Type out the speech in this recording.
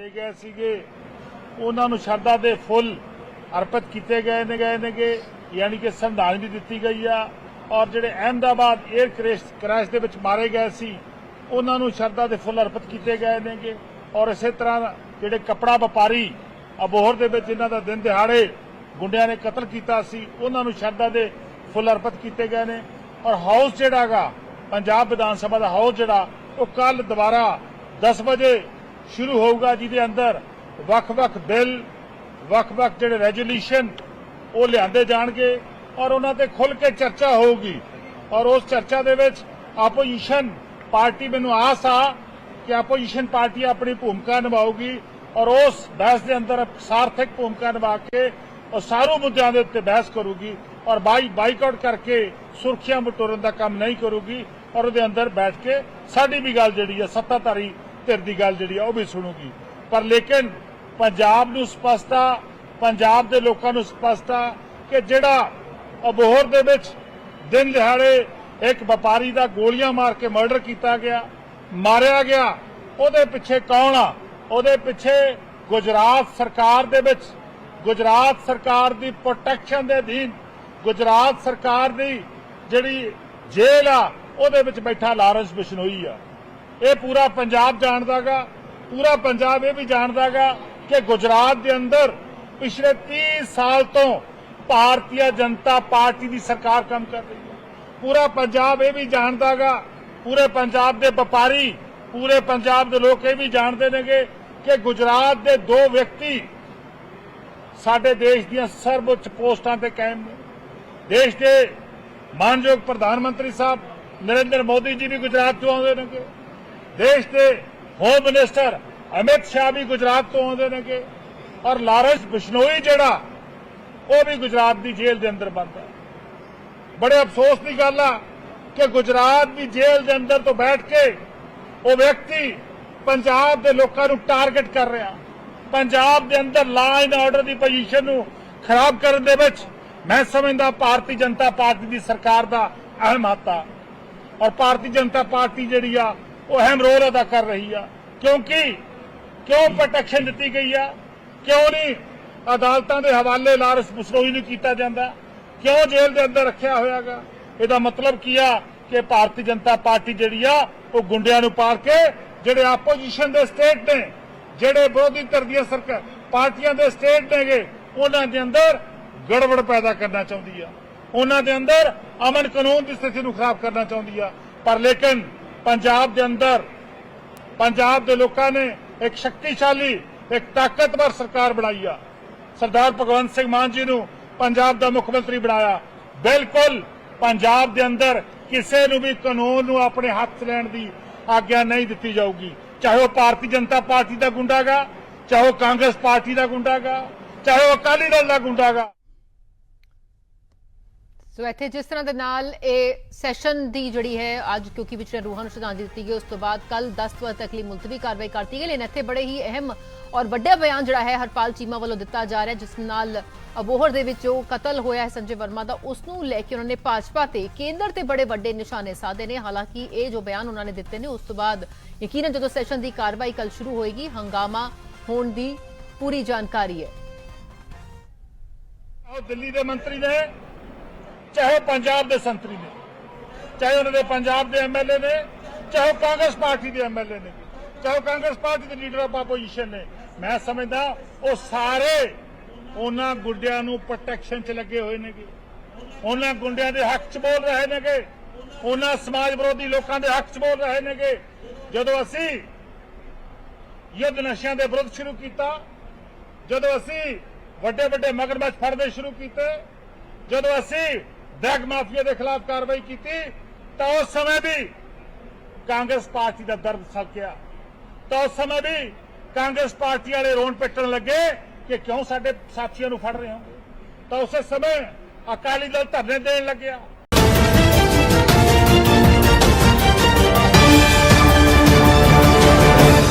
ਦੇ ਗਏ ਸੀਗੇ। ਉਹਨਾਂ ਨੂੰ ਸ਼ਰਧਾ ਦੇ ਫੁੱਲ ਅਰਪਿਤ ਕੀਤੇ ਗਏ ਨੇ ਗਏ ਨੇਗੇ। ਯਾਨੀ ਕਿ ਸੰਵਿਧਾਨ ਵੀ ਦਿੱਤੀ ਗਈ ਆ ਔਰ ਜਿਹੜੇ ਅਹਿਮਦਾਬਾਦ 에ਅਰ ਕ੍ਰੈਸ਼ ਕ੍ਰੈਸ਼ ਦੇ ਵਿੱਚ ਮਾਰੇ ਗਏ ਸੀ, ਉਹਨਾਂ ਨੂੰ ਸ਼ਰਧਾ ਦੇ ਫੁੱਲ ਅਰਪਿਤ ਕੀਤੇ ਗਏ ਨੇਗੇ। ਔਰ ਇਸੇ ਤਰ੍ਹਾਂ ਜਿਹੜੇ ਕਪੜਾ ਵਪਾਰੀ ਅਬੋਹਰ ਦੇ ਵਿੱਚ ਜਿਨ੍ਹਾਂ ਦਾ ਦਿਨ ਦਿਹਾੜੇ ਗੁੰਡਿਆਂ ਨੇ ਕਤਲ ਕੀਤਾ ਸੀ, ਉਹਨਾਂ ਨੂੰ ਸ਼ਰਧਾ ਦੇ ਫੁੱਲ ਅਰਪਿਤ ਕੀਤੇ ਗਏ ਨੇ। ਔਰ ਹਾਊਸ ਜਿਹੜਾਗਾ ਪੰਜਾਬ ਵਿਧਾਨ ਸਭਾ ਦਾ ਹਾਊਸ ਜਿਹੜਾ, ਉਹ ਕੱਲ ਦੁਬਾਰਾ 10 ਵਜੇ ਸ਼ੁਰੂ ਹੋਊਗਾ ਜਿਹਦੇ ਅੰਦਰ ਵੱਖ-ਵੱਖ ਬਿੱਲ, ਵੱਖ-ਵੱਖ ਜਿਹੜੇ ਰੈਜੂਲੇਸ਼ਨ ਉਹ ਲਿਆਂਦੇ ਜਾਣਗੇ ਔਰ ਉਹਨਾਂ ਤੇ ਖੁੱਲ ਕੇ ਚਰਚਾ ਹੋਊਗੀ। ਔਰ ਉਸ ਚਰਚਾ ਦੇ ਵਿੱਚ ਆਪੋਜੀਸ਼ਨ ਪਾਰਟੀ ਮੈਨੂੰ ਆਸ ਆ ਕਿ ਆਪੋਜੀਸ਼ਨ ਪਾਰਟੀ ਆਪਣੀ ਭੂਮਿਕਾ ਨਿਭਾਊਗੀ ਔਰ ਉਸ ਬਹਿਸ ਦੇ ਅੰਦਰ ਸਾਰਥਕ ਭੂਮਿਕਾ ਨਿਭਾ ਕੇ ਉਹ ਸਾਰੇ ਮੁੱਦਿਆਂ ਦੇ ਉੱਤੇ ਬਹਿਸ ਕਰੂਗੀ ਔਰ ਬਾਈ ਬਾਈਕਾਟ ਕਰਕੇ ਸੁਰਖੀਆਂ ਬਟੋਰਨ ਦਾ ਕੰਮ ਨਹੀਂ ਕਰੂਗੀ ਔਰ ਉਹਦੇ ਅੰਦਰ ਬੈਠ ਕੇ ਸਾਡੀ ਵੀ ਗੱਲ ਜਿਹੜੀ ਹੈ ਸੱਤਾਧਾਰੀ ਧਿਰ ਦੀ ਗੱਲ ਜਿਹੜੀ ਆ ਉਹ ਵੀ ਸੁਣੂਗੀ। ਪਰ ਲੇਕਿਨ ਪੰਜਾਬ ਨੂੰ ਸਪਸ਼ਟਾ ਪੰਜਾਬ ਦੇ ਲੋਕਾਂ ਨੂੰ ਸਪਸ਼ਟਾ ਕਿ ਜਿਹੜਾ ਅਬੋਹਰ ਦੇ ਵਿੱਚ ਦਿਨ ਦਿਹਾੜੇ ਇੱਕ ਵਪਾਰੀ ਦਾ ਗੋਲੀਆਂ ਮਾਰ ਕੇ ਮਰਡਰ ਕੀਤਾ ਗਿਆ, ਮਾਰਿਆ ਗਿਆ, ਉਹਦੇ ਪਿੱਛੇ ਕੌਣ ਆ? ਉਹਦੇ ਪਿੱਛੇ ਗੁਜਰਾਤ ਸਰਕਾਰ ਦੇ ਵਿੱਚ, ਗੁਜਰਾਤ ਸਰਕਾਰ ਦੀ ਪ੍ਰੋਟੈਕਸ਼ਨ ਦੇ ਅਧੀਨ ਗੁਜਰਾਤ ਸਰਕਾਰ ਦੀ ਜਿਹੜੀ ਜੇਲ੍ਹ ਆ, ਉਹਦੇ ਵਿੱਚ ਬੈਠਾ ਲਾਰੈਂਸ ਬਿਸ਼ਨੋਈ ਆ। ਇਹ ਪੂਰਾ ਪੰਜਾਬ ਜਾਣਦਾਗਾ, ਪੂਰਾ ਪੰਜਾਬ ਇਹ ਵੀ ਜਾਣਦਾਗਾ ਕਿ ਗੁਜਰਾਤ ਦੇ ਅੰਦਰ ਪਿਛਲੇ 30 ਸਾਲ ਤੋਂ ਭਾਰਤੀ ਜਨਤਾ ਪਾਰਟੀ ਦੀ ਸਰਕਾਰ ਕੰਮ ਕਰ ਰਹੀ ਹੈ। ਪੂਰਾ ਪੰਜਾਬ ਇਹ ਵੀ ਜਾਣਦਾਗਾ, ਪੂਰੇ ਪੰਜਾਬ ਦੇ ਵਪਾਰੀ, ਪੂਰੇ ਪੰਜਾਬ ਦੇ ਲੋਕ ਇਹ ਵੀ ਜਾਣਦੇ ਨੇਗੇ ਕਿ ਗੁਜਰਾਤ ਦੇ ਦੋ ਵਿਅਕਤੀ ਸਾਡੇ ਦੇਸ਼ ਦੀਆਂ ਸਰਵਉੱਚ ਪੋਸਟਾਂ ਤੇ ਕਾਇਮ ਨੇ। ਦੇਸ਼ ਦੇ ਮਾਨਯੋਗ ਪ੍ਰਧਾਨ ਮੰਤਰੀ ਸਾਹਿਬ ਨਰਿੰਦਰ ਮੋਦੀ ਜੀ ਵੀ ਗੁਜਰਾਤ ਤੋਂ ਆਉਂਦੇ ਨੇਗੇ। ਦੇਸ਼ ਦੇ ਹੋਮ ਮਿਨਿਸਟਰ ਅਮਿਤ ਸ਼ਾਹ ਵੀ ਗੁਜਰਾਤ ਤੋਂ ਆਉਂਦੇ ਨੇਗੇ ਔਰ ਲਾਰੈਂਸ ਬਿਸ਼ਨੋਈ ਜਿਹੜਾ ਉਹ ਵੀ ਗੁਜਰਾਤ ਦੀ ਜੇਲ੍ਹ ਦੇ ਅੰਦਰ ਬੰਦ ਹੈ ਬੜੇ ਅਫਸੋਸ ਦੀ ਗੱਲ ਆ ਕਿ ਗੁਜਰਾਤ ਦੀ ਜੇਲ੍ਹ ਦੇ ਅੰਦਰ ਤੋਂ ਬੈਠ ਕੇ ਉਹ ਵਿਅਕਤੀ ਪੰਜਾਬ ਦੇ ਲੋਕਾਂ ਨੂੰ ਟਾਰਗੇਟ ਕਰ ਰਿਹਾ ਪੰਜਾਬ ਦੇ ਅੰਦਰ law and order the position ਨੂੰ ਖਰਾਬ ਕਰਨ ਦੇ ਵਿੱਚ ਮੈਂ ਸਮਝਦਾ ਭਾਰਤੀ ਜਨਤਾ ਪਾਰਟੀ ਦੀ ਸਰਕਾਰ ਦਾ ਅਹਿਮ ਹੱਥ ਆ ਔਰ ਭਾਰਤੀ ਜਨਤਾ ਪਾਰਟੀ ਜਿਹੜੀ ਆ ਉਹ ਅਹਿਮ ਰੋਲ ਅਦਾ ਕਰ ਰਹੀ ਆ। ਕਿਉਂਕਿ ਕਿਉਂ ਪ੍ਰੋਟੈਕਸ਼ਨ ਦਿੱਤੀ ਗਈ ਆ? ਕਿਉਂ ਨਹੀਂ ਅਦਾਲਤਾਂ ਦੇ ਹਵਾਲੇ ਲਾਰਸ ਬਸਰੋਈ ਨੂੰ ਕੀਤਾ ਜਾਂਦਾ? ਕਿਉਂ ਜੇਲ੍ਹ ਦੇ ਅੰਦਰ ਰੱਖਿਆ ਹੋਇਆਗਾ? ਇਹਦਾ ਮਤਲਬ ਕੀ ਆ ਕਿ ਭਾਰਤੀ ਜਨਤਾ ਪਾਰਟੀ ਜਿਹੜੀ ਆ, ਉਹ ਗੁੰਡਿਆਂ ਨੂੰ ਪਾਲ ਕੇ ਜਿਹੜੇ ਆਪੋਜੀਸ਼ਨ ਦੇ ਸਟੇਟ ਨੇ, ਜਿਹੜੇ ਵਿਰੋਧੀ ਧਿਰ ਦੀਆਂ ਸਰਕਾਰ, ਪਾਰਟੀਆਂ ਦੇ ਸਟੇਟ ਨੇਗੇ, ਉਹਨਾਂ ਦੇ ਅੰਦਰ ਗੜਬੜ ਪੈਦਾ ਕਰਨਾ ਚਾਹੁੰਦੀ ਆ। ਉਹਨਾਂ ਦੇ ਅੰਦਰ ਅਮਨ ਕਾਨੂੰਨ ਦੀ ਸਥਿਤੀ ਨੂੰ ਖਰਾਬ ਕਰਨਾ ਚਾਹੁੰਦੀ ਆ। ਪਰ ਲੇਕਿਨ ਪੰਜਾਬ ਦੇ ਅੰਦਰ, ਪੰਜਾਬ ਦੇ ਲੋਕਾਂ ਨੇ ਇੱਕ ਸ਼ਕਤੀਸ਼ਾਲੀ, ਇੱਕ ਤਾਕਤਵਰ ਸਰਕਾਰ ਬਣਾਈ ਆ। ਸਰਦਾਰ ਭਗਵੰਤ ਸਿੰਘ ਮਾਨ ਜੀ ਨੂੰ ਪੰਜਾਬ ਦਾ ਮੁੱਖ ਮੰਤਰੀ ਬਣਾਇਆ। ਬਿਲਕੁਲ ਪੰਜਾਬ ਦੇ ਅੰਦਰ ਕਿਸੇ ਨੂੰ ਵੀ ਕਾਨੂੰਨ ਨੂੰ ਆਪਣੇ ਹੱਥ 'ਚ ਲੈਣ ਦੀ ਆਗਿਆ ਨਹੀਂ ਦਿੱਤੀ ਜਾਊਗੀ। ਚਾਹੇ ਉਹ ਭਾਰਤੀ ਜਨਤਾ ਪਾਰਟੀ ਦਾ ਗੁੰਡਾਗਾ, ਚਾਹੇ ਉਹ ਕਾਂਗਰਸ ਪਾਰਟੀ ਦਾ ਗੁੰਡਾਗਾ, ਚਾਹੇ ਉਹ ਅਕਾਲੀ ਦਲ ਦਾ ਗੁੰਡਾਗਾ। ਸੋ ਇੱਥੇ ਜਿਸ ਤਰ੍ਹਾਂ ਦੇ ਨਾਲ ਇਹ ਸੈਸ਼ਨ ਦੀ ਜਿਹੜੀ ਹੈ, ਅੱਜ ਕਿਉਂਕਿ ਵਿਚਾਰੇ ਰੂਹਾਂ ਨੂੰ ਸ਼ਰਧਾਂਜਲੀ ਦਿੱਤੀ ਗਈ, ਉਸ ਤੋਂ ਬਾਅਦ ਕੱਲ 10 ਵਜੇ ਤੱਕ ਲਈ ਮੁਲਤਵੀ ਕਾਰਵਾਈ ਕਰਤੀ ਗਈ। ਲੇਕਿਨ ਇੱਥੇ ਬੜੇ ਹੀ ਅਹਿਮ ਔਰ ਵੱਡਾ ਬਿਆਨ ਜਿਹੜਾ ਹੈ, ਹਰਪਾਲ ਚੀਮਾ ਵੱਲੋਂ ਦਿੱਤਾ ਜਾ ਰਿਹਾ ਜਿਸ ਨਾਲ ਅਬੋਹਰ ਦੇ ਵਿੱਚ ਜੋ ਕਤਲ ਹੋਇਆ ਹੈ ਸੰਜੇ ਵਰਮਾ ਦਾ, ਉਸ ਨੂੰ ਲੈ ਕੇ ਉਹਨਾਂ ਨੇ ਭਾਜਪਾ ਤੇ ਕੇਂਦਰ ਤੇ ਬੜੇ ਵੱਡੇ ਨਿਸ਼ਾਨੇ ਸਾਧੇ ਨੇ। ਹਾਲਾਂਕਿ ਇਹ ਜੋ ਬਿਆਨ ਉਹਨਾਂ ਨੇ ਦਿੱਤੇ ਨੇ, ਉਸ ਤੋਂ ਬਾਅਦ ਯਕੀਨਨ ਜਦੋਂ ਸੈਸ਼ਨ ਦੀ ਕਾਰਵਾਈ ਕੱਲ ਸ਼ੁਰੂ ਹੋਏਗੀ, ਹੰਗਾਮਾ ਹੋਣ ਦੀ ਪੂਰੀ ਜਾਣਕਾਰੀ ਹੈ। ਉਹ ਦਿੱਲੀ ਦੇ ਮੰਤਰੀ ਨੇ ਚਾਹੇ ਪੰਜਾਬ ਦੇ ਸੰਤਰੀ ਨੇ, ਚਾਹੇ ਉਹਨਾਂ ਦੇ ਪੰਜਾਬ ਦੇ ਐਮਐਲਏ ਨੇ, ਚਾਹੇ ਉਹ ਕਾਂਗਰਸ ਪਾਰਟੀ ਦੇ ਐਮਐਲਏ ਨੇ, ਚਾਹੇ ਉਹ ਕਾਂਗਰਸ ਪਾਰਟੀ ਦੇ ਲੀਡਰ ਆਫ ਆਪੋਜੀਸ਼ਨ ਨੇ, ਮੈਂ ਸਮਝਦਾ ਉਹ ਸਾਰੇ ਉਹਨਾਂ ਗੁੰਡਿਆਂ ਨੂੰ ਪ੍ਰੋਟੈਕਸ਼ਨ 'ਚ ਲੱਗੇ ਹੋਏ ਨੇਗੇ। ਉਹਨਾਂ ਗੁੰਡਿਆਂ ਦੇ ਹੱਕ 'ਚ ਬੋਲ ਰਹੇ ਨੇਗੇ। ਉਹਨਾਂ ਸਮਾਜ ਵਿਰੋਧੀ ਲੋਕਾਂ ਦੇ ਹੱਕ 'ਚ ਬੋਲ ਰਹੇ ਨੇਗੇ। ਜਦੋਂ ਅਸੀਂ ਯੁੱਧ ਨਸ਼ਿਆਂ ਦੇ ਵਿਰੁੱਧ ਸ਼ੁਰੂ ਕੀਤਾ, ਜਦੋਂ ਅਸੀਂ ਵੱਡੇ ਵੱਡੇ ਮਗਰਮੱਛ ਫੜਦੇ ਸ਼ੁਰੂ ਕੀਤੇ, ਜਦੋਂ ਅਸੀਂ ਡਰਗ ਮਾਫੀਆ ਦੇ ਖਿਲਾਫ ਕਾਰਵਾਈ ਕੀਤੀ, ਤਾਂ ਉਸ ਸਮੇਂ ਵੀ ਕਾਂਗਰਸ ਪਾਰਟੀ ਦਾ ਦਰਦ ਸਕਿਆ। ਤਾਂ ਉਸ ਸਮੇਂ ਵੀ ਕਾਂਗਰਸ ਪਾਰਟੀ ਵਾਲੇ ਰੋਣ ਪਿੱਟਣ ਲੱਗੇ ਕਿ ਕਿਉਂ ਸਾਡੇ ਸਾਥੀਆਂ ਨੂੰ ਫੜ ਰਹੇ ਹੋ। ਤਾਂ ਉਸੇ ਸਮੇਂ ਅਕਾਲੀ ਦਲ ਧਰਨੇ ਦੇਣ ਲੱਗਿਆ।